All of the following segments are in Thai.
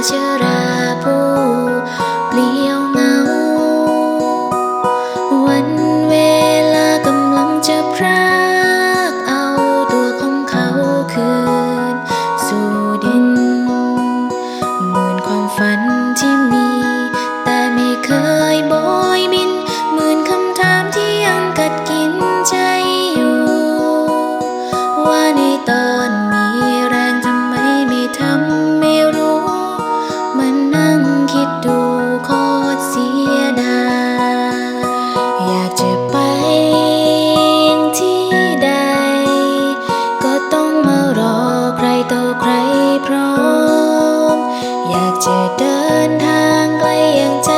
되셔라 보 จะเดินทางไกลอย่างใจ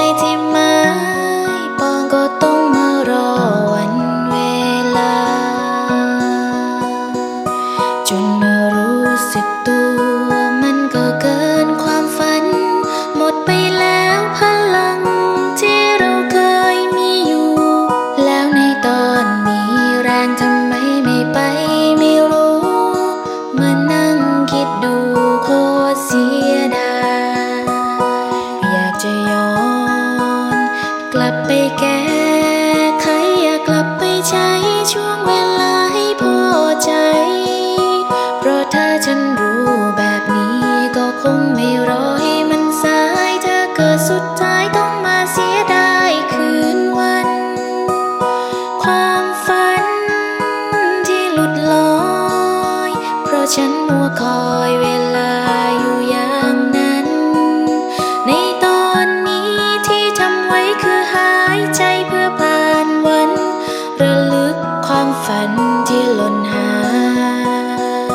ไปแก้ไขอยากกลับไปใช้ช่วงเวลาให้พอใจ เพราะถ้าฉันรู้แบบนี้ก็คงไม่รอให้มันสายถ้าเกิดสุดท้ายต้องมาเสียดายคืนวัน ความฝันที่หลุดลอย เพราะฉันมัวคอยเว ฝันที่หล่นหาย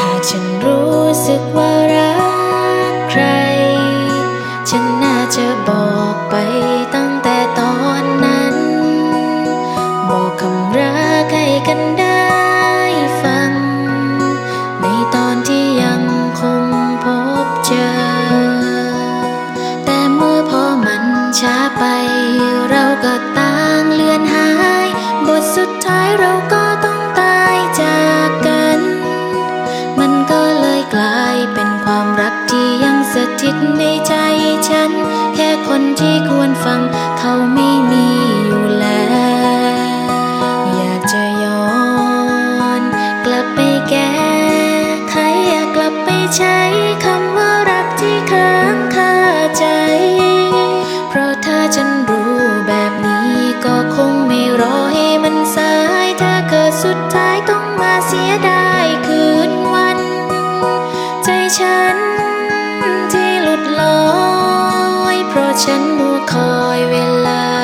หากฉันรู้สึกว่า ช้าไปเราก็ต่างเลือนหาย บทสุดท้ายเราก็ต้องตายจากกัน มันก็เลยกลายเป็นความรักที่ยังสถิตในใจฉัน แค่คนที่ควรฟังเขาไม่มีอยู่แล้ว อยากจะย้อน กลับไปแก้ไขอยากกลับไปใช้ มาเสียดายคืนวัน ใจฉันที่หลุดลอย เพราะฉันมัวคอยเวลา